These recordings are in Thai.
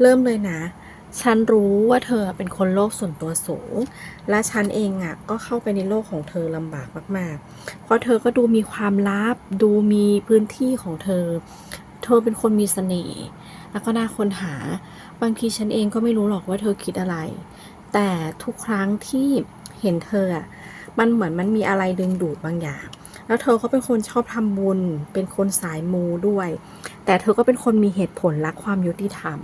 เริ่มเลยนะ ฉันรู้ว่าเธอเป็นคนโลกส่วนตัวสูง และฉันเองอะก็เข้าไปในโลกของเธอลำบากมาก ๆ เพราะเธอก็ดูมีความลับ ดูมีพื้นที่ของเธอ เธอเป็นคนมีเสน่ห์ แล้วก็น่าค้นหา บางทีฉันเองก็ไม่รู้หรอกว่าเธอคิดอะไร แต่ทุกครั้งที่เห็นเธออะ มันเหมือนมันมีอะไรดึงดูดบางอย่าง แล้วเธอก็เป็นคนชอบทำบุญ เป็นคนสายมูด้วย แต่เธอก็เป็นคนมีเหตุผลรักความยุติธรรม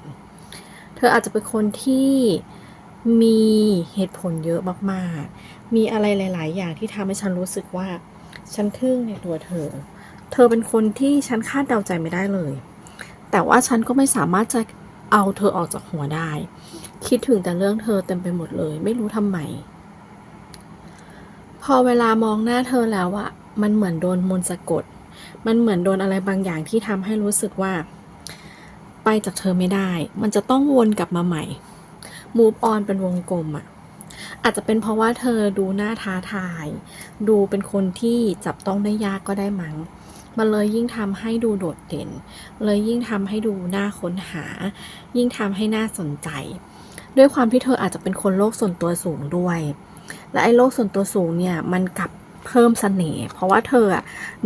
ธออาจจะเป็นคนที่มีเหตุผลเยอะมากๆ มีอะไรหลาย ๆ อย่างที่ทำให้ฉันรู้สึกว่า ฉันทึ่งในตัวเธอ เธอเป็นคนที่ฉันคาดเดาใจไม่ได้เลย แต่ว่าฉันก็ไม่สามารถจะเอาเธอออกจากหัวได้ คิดถึงแต่เรื่องเธอเต็มไปหมดเลย ไม่รู้ทำไม พอเวลามองหน้าเธอแล้วอะมันเหมือนโดนมนต์สะกด มันเหมือนโดนอะไรบางอย่างที่ทำให้รู้สึกว่า ไปจากเธอไม่ได้ มันจะต้องวนกลับมาใหม่ move on เป็นวงกลมอะอาจจะเป็นเพราะว่าเธอดูหน่าท้าทาย ดูเป็นคนที่จับต้องได้ยากก็ได้มั้งมันเลยยิ่งทำให้ดูโดดเด่น เลยยิ่งทำให้ดูน่าค้นหา ยิ่งทำให้น่าสนใจ ด้วยความที่เธออาจจะเป็นคนโลกส่วนตัวสูงด้วย และไอ้โลกส่วนตัวสูงเนี่ยมันกลับเพิ่มเสน่ห์เพราะว่าเธออะ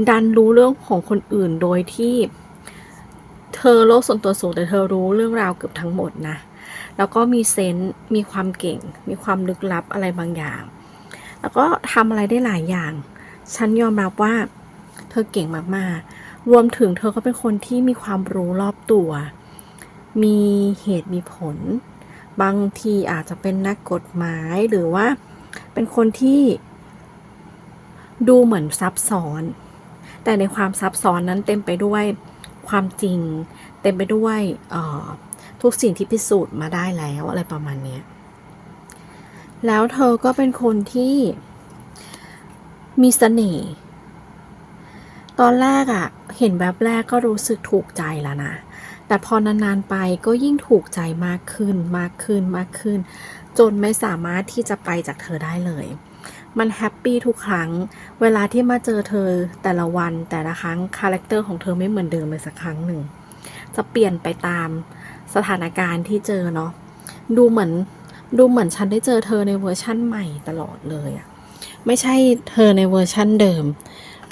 ดันรู้เรื่องของคนอื่นโดยที่ เธอโลกส่วนตัวสูงแต่เธอรู้เรื่องราวเกือบทั้งหมดนะ แล้วก็มีเซนส์มีความเก่ง มีความลึกลับอะไรบางอย่าง แล้วก็ทำอะไรได้หลายอย่าง ฉันยอมรับว่า เธอเก่งมากๆ รวมถึงเธอก็เป็นคนที่มีความรู้รอบตัว มีเหตุมีผล บางทีอาจจะเป็นนักกฎหมายหรือว่า เป็นคนที่ดูเหมือนซับซ้อน แต่ในความซับซ้อนนั้นเต็มไปด้วย ความจริง เต็มไปด้วยทุกสิ่งที่พิสูจน์มาได้แล้วอะไรประมาณนี้แล้วเธอก็เป็นคนที่มีเสน่ห์ ตอนแรกอะเห็นแบบแรกก็รู้สึกถูกใจแล้วนะ แต่พอนานๆไปก็ยิ่งถูกใจมากขึ้นมากขึ้นมากขึ้น จนไม่สามารถที่จะไปจากเธอได้เลย มันแฮปปี้ทุกครั้ง เวลาที่มาเจอเธอแต่ละวันแต่ละครั้งคาแรคเตอร์ของเธอไม่เหมือนเดิมเลยสักครั้งหนึ่ง จะเปลี่ยนไปตามสถานการณ์ที่เจอเนาะดูเหมือนดูเหมือนฉันได้เจอเธอในเวอร์ชั่นใหม่ตลอดเลยอะไม่ใช่เธอในเวอร์ชั่นเดิม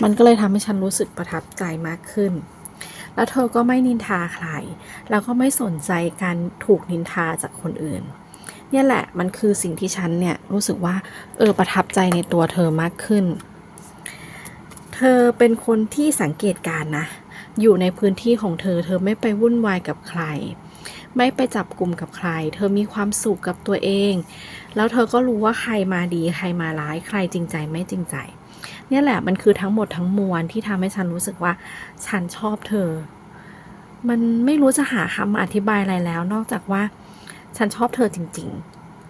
มันก็เลยทำให้ฉันรู้สึกประทับใจมากขึ้น แล้วเธอก็ไม่นินทาใคร แล้วก็ไม่สนใจการถูกนินทาจากคนอื่น เนี่ยแหละมันคือสิ่งที่ฉันเนี่ยรู้สึกว่า เออประทับใจในตัวเธอมากขึ้น เธอเป็นคนที่สังเกตการณ์นะ อยู่ในพื้นที่ของเธอ เธอไม่ไปวุ่นวายกับใคร ไม่ไปจับกลุ่มกับใคร เธอมีความสุขกับตัวเอง แล้วเธอก็รู้ว่าใครมาดี ใครมาร้าย ใครจริงใจไม่จริงใจ เนี่ยแหละมันคือทั้งหมดทั้งมวลที่ทำให้ฉันรู้สึกว่า ฉันชอบเธอ มันไม่รู้จะหาคำมาอธิบายอะไรแล้ว นอกจากว่า ฉันชอบเธอจริง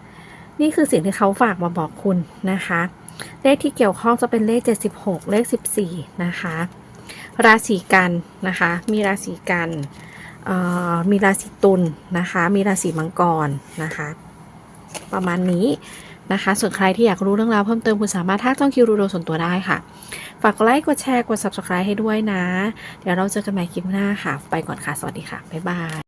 ๆ นี่คือสิ่งที่เขาฝากมาบอกคุณนะคะ เลขที่เกี่ยวข้องจะเป็นเลข 76 เลข 14 นะคะ ราศีกันนะคะ มีราศีกันมีราศีตุลนะคะ มีราศีมังกรนะคะ ประมาณนี้นะคะ ส่วนใครที่อยากรู้เรื่องราวเพิ่มเติมคุณสามารถทักจ้องคิวรูโดส่วนตัวได้ค่ะ ฝากกดไลค์ กดแชร์ กด subscribe ให้ด้วยนะ เดี๋ยวเราเจอกันใหม่คลิปหน้าค่ะ ไปก่อนค่ะ สวัสดีค่ะ บ๊ายบาย